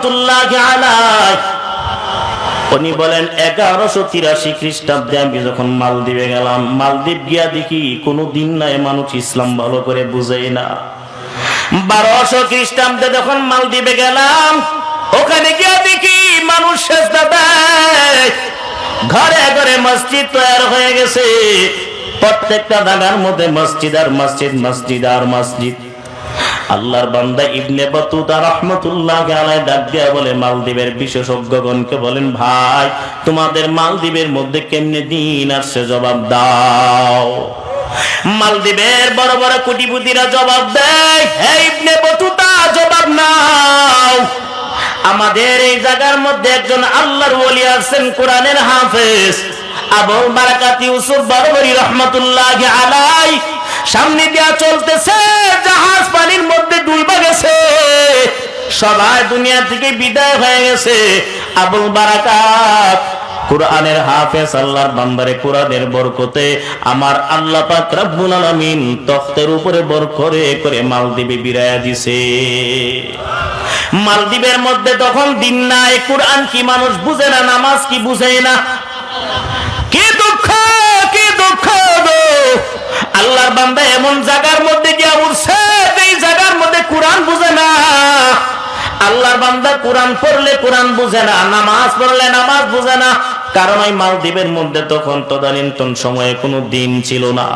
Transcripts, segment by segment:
রহমতুল্লাহ উনি বলেন, এগারোশো তিরাশি খ্রিস্টাব্দে আমি যখন মালদ্বীপে গেলাম, মালদ্বীপ গিয়া দেখি কোনো দিন নাই মানুষ ইসলাম ভালো করে বুঝেই না। বারোশো খ্রিস্টাব্দে যখন মালদ্বীপে গেলাম, ওখানে গিয়া দেখি মানুষ ঘরে ঘরে মসজিদ তৈরি হয়ে গেছে। প্রত্যেকটা জায়গার মধ্যে মসজিদ আর মসজিদ মসজিদ আর মসজিদ। আল্লাহর বান্দা ইবনে বতুতা রহমতুল্লাহ আলাই ডাক দিয়া বলে, মালদ্বীপের বিশেষজ্ঞগণকে বলেন, ভাই, তোমাদের মালদ্বীপের মধ্যে কেমনে দিন আসছে জবাব দাও। মালদ্বীপের বড় বড় কোটিপতিরা জবাব দেয়, হে ইবনে বতুতা জবাব নাও। আমাদের এই জায়গার মধ্যে একজন আল্লাহর ওলি আছেন, কোরআনের হাফেজ। আবু বারাকাত ইউসুফ বরবরি রহমতুল্লাহ আলাই সামনে দিয়া চলতেছে, জাহাজ পানির মধ্যে ডুলবা গেছে। সবাই দুনিয়া থেকে বিদায় হয়ে গেছে। আবুল বারাকাত, কোরআনের হাফেজ আল্লাহর বান্দারে কোরআনের বরকতে আমার আল্লাহ পাক রব্বুল আলামিন তখতের উপরে বর করে করে মালদ্বীপে বিরায়া দিছে। মালদ্বীপের মধ্যে তখন দিন নাই, কোরআন কি মানুষ বুঝে না, নামাজ কি বুঝে না কি দুঃখ কি দুঃখ আল্লাহর বান্দা এমন জায়গার মধ্যে গিয়া উঠছে এই জায়গার মধ্যে কোরআন বুঝে না। আল্লাহর বান্দা কোরআন পড়লে কোরআন বুঝে না, নামাজ পড়লে নামাজ বুঝে না। কারণ ওই মালদ্বীপের মধ্যে তখন তদানীন্তন সময়ে কোনো দিন ছিল না।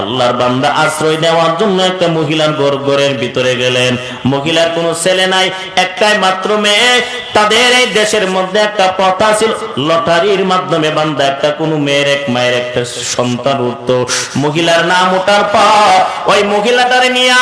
আল্লাহর বান্দা আশ্রয় দেওয়ার জন্য একটা মহিলার ঘর ঘরের ভিতরে গেলেন। মহিলার কোনো ছেলে নাই, একটাই মাত্র মেয়ে। তাদের এই দেশের মধ্যে একটা প্রথা ছিল, লটারির মাধ্যমে বান্দা একটা কোনো মেয়ের এক মায়ের একটা সন্তান উঠতো। মহিলার নাম ওঠার পর ওই মহিলাটারে নিয়ে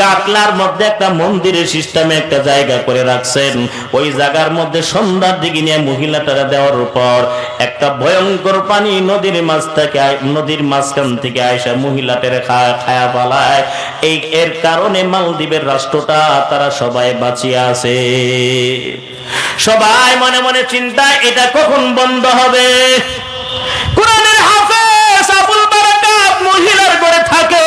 গাটলার মধ্যে একটা মন্দিরের সিস্টেমে একটা জায়গা করে রাখছেন। ওই জায়গার মধ্যে সন্ধ্যার দিকে নিয়ে মহিলাটারা দেওয়ার পর একটা ভয়ঙ্কর পানি নদীর মাছ থেকে নদীর মাঝখান থেকে আয়সা মহিলাটারে খায়া পালায় এই এর কারণে মালদ্বীপের রাষ্ট্রটা তারা সবাই বাঁচিয়ে আছে। সবাই মনে মনে চিন্তা এটা কখন বন্ধ হবে? কোরআনের হাফেজ আবুল বারাকাত মহিলার ঘরে থাকে।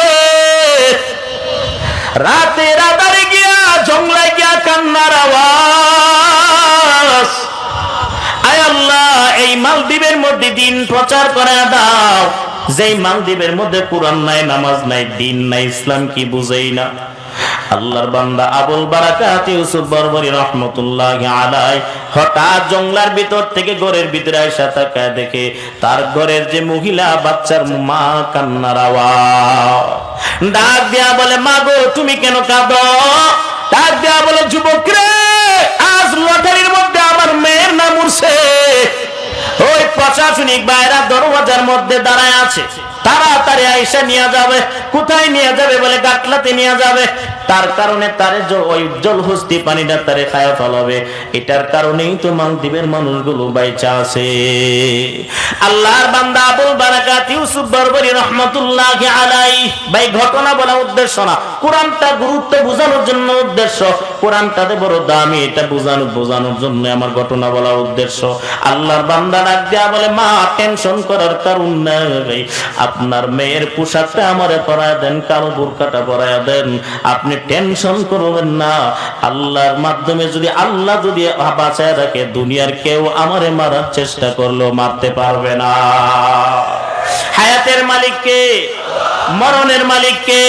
রাতে রাতারে কান্নার আওয়াজ। আয় আল্লাহ, এই মালদ্বীপের মধ্যে দিন প্রচার করে দাও। মালদ্বীপের মধ্যে কোরআন নাই, নামাজ নাই, দিন নাই, ইসলাম কি বুঝেই না? আল্লাহর বান্দা আবুল বারাকাত ইউসুফ রহমতুল্লাহ আলাই হঠাৎ জঙ্গলার ভিতর থেকে ঘরের ভিতরে আয়সা তাকায় দেখে, তার ঘরের যে মহিলা, বাচ্চার মা কান্নার আওয়াজ। ডাক দিয়া বলে, মা গো, তুমি কেন কাঁদো? ডাক দিয়া যুবক রে, আজ লটারির মধ্যে আমার মেয়ের নাম উঠছে ওই প্রশাসনিক বাইরা দরওয়াজার মধ্যে দাঁড়ায় আছে। তাড়াতাড়ি আইসা নিয়ে যাবে, কোথায় নিয়ে যাবে বলে গাটলাতে নিয়ে যাবে। তার কারণে তারে ওই জল হস্তি পানিটা তারে খায়া ফেলাবে। এটার কারণেই তো মালদ্বীপের মানুষগুলো বাইচা আছে। আল্লাহর বান্দা আবুল বারাকাত আমার ঘটনা বলা উদ্দেশ্য। আল্লাহর বান্দা ডাক বলে, মা টেনশন করার কারণ নাই আপনার মেয়ের পোশাকটা আমারে পরায় দেন, কালো বোরকাটা পরায় দেন। আপনি টেনশন করবেন না। আল্লাহর মাধ্যমে যদি আল্লাহ যদি বাঁচায় রাখে, দুনিয়ার কেউ আমারে মারার চেষ্টা করলেও মারতে পারবে না। হায়াতের মালিক কে? মরণের মালিক কে?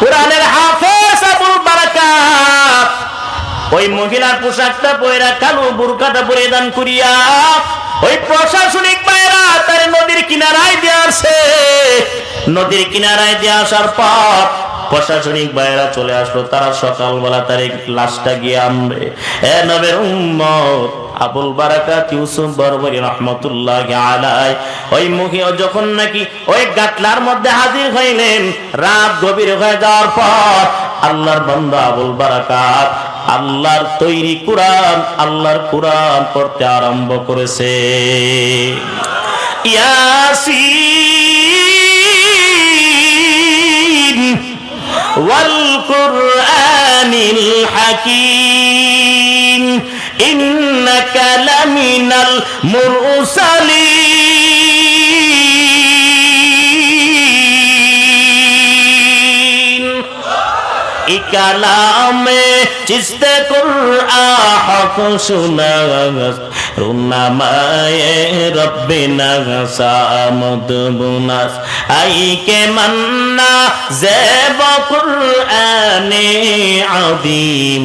কোরআনের হাফেজ আবুল বারাকাত। ওই মহিলার পোশাকটা পয়রা কালো বুরকাটা পরিধান করিয়া, ওই প্রশাসনিক তার নদীর কিনারায় দিয়ে আসে। নদীর কিনারায় দিয়ে আসার পর প্রশাসনিক বাইরা চলে আসলো। তারা সকালবেলা তার লাশটা গিয়ে আনবে। এ নবের উম্মত, আবুল বারাকাত ইউসুফ বরবরি রহমতুল্লাহ আলাই ওই মুখে যখন নাকি ওই মধ্যে হাজির হইলেন, রাত গভীর হয়ে যাওয়ার পর আল্লাহর বান্দা আবুল বারাকাত আল্লাহর তৈরি কোরআন, আল্লাহর কোরআন পড়তে আরম্ভ করেছে। يا سين والقرآن الحكيم إنك لمن المرسلين ইকালামে চিস্তে কুরআ হক শুনাস রুনামায়ে রব্বিনা সামদ বুনাস। আই কে মান্না জেব কুরআনে আদিম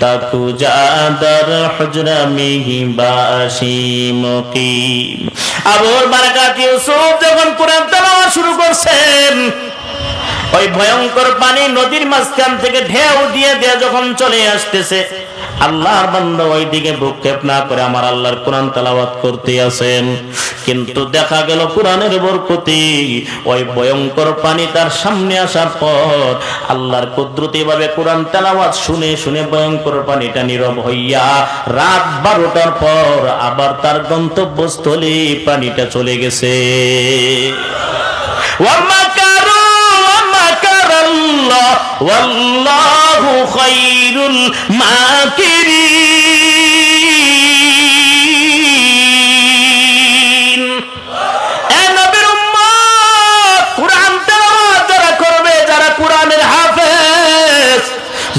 তাকু জাদার হুজরা মিহি বাসি মুকিম। আবুল বারাকাত ইউসুফ যখন কোরআন তেলাওয়াত শুরু করছেন ওই ভয়ঙ্কর পানি নদীর মাঝখান থেকে ঢেউ দিয়ে দিয়ে যখন চলে আসতেছে, আল্লাহর বান্দা ওইদিকে ভূক্ষেপ না করে আমার আল্লাহর কোরআন তালাবাদ করতে আসেন। কিন্তু দেখা গেল কোরআনের বরকতি, ওই ভয়ঙ্কর পানি তার সামনে আসার পর আল্লাহর কুদরতি ভাবে কোরআন তালাবাদ শুনে শুনে ভয়ঙ্কর পানিটা নীরব হইয়া রাত বারোটার পর আবার তার গন্তব্যস্থলে পানিটা চলে গেছে। ওয়াম্মা আল্লাহ ওয়াল্লাহু খায়রুল মাকিরিন।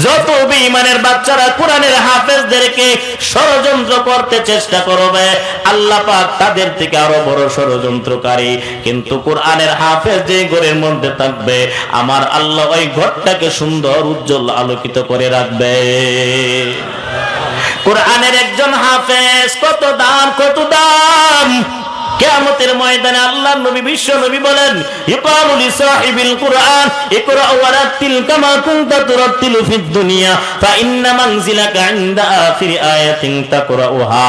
যত বেঈমানের বাচ্চারা কোরআনের হাফেজদেরকে ষড়যন্ত্র করতে চেষ্টা করবে, আল্লাহ পাক তাদের থেকে আরও বড় ষড়যন্ত্রকারী। কিন্তু কোরআনের হাফেজ যে ঘরের মধ্যে থাকবে, আমার আল্লাহ ওই ঘরটাকে সুন্দর, উজ্জ্বল আলোকিত করে রাখবে। কোরআনের একজন হাফেজ কত দাম কত দাম? কিয়ামতের ময়দানে আল্লাহ নবী, বিশ্ব নবী বলেন ইকালু কুরআন, ইকরা ওয়ারাতিল কামা কুনতা ফিদ দুনিয়া, ফা ইন্না মানজিলাকা ইনদা আয়াতিন তাকরাউহা।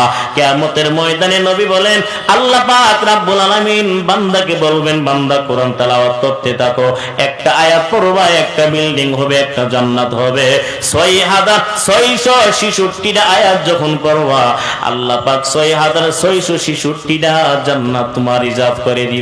ময়দানে নবী বলেন, আল্লাহ পাক রব্বুল আলামিন বান্দাকে বলবেন, বান্দা কোরআন তেলাওয়াত করতে থাকো। একটা আয়াত পড়বা, একটা বিল্ডিং হবে, একটা জান্নাত হবে। ছয় হাজার ছয়শো ছিষট্টিটা আয়াত যখন করবা আল্লাহ পাক ছয় হাজার ছয়শো ছিষট্টিটা জান্নাত তোমার রিজার্ভ করে দিবে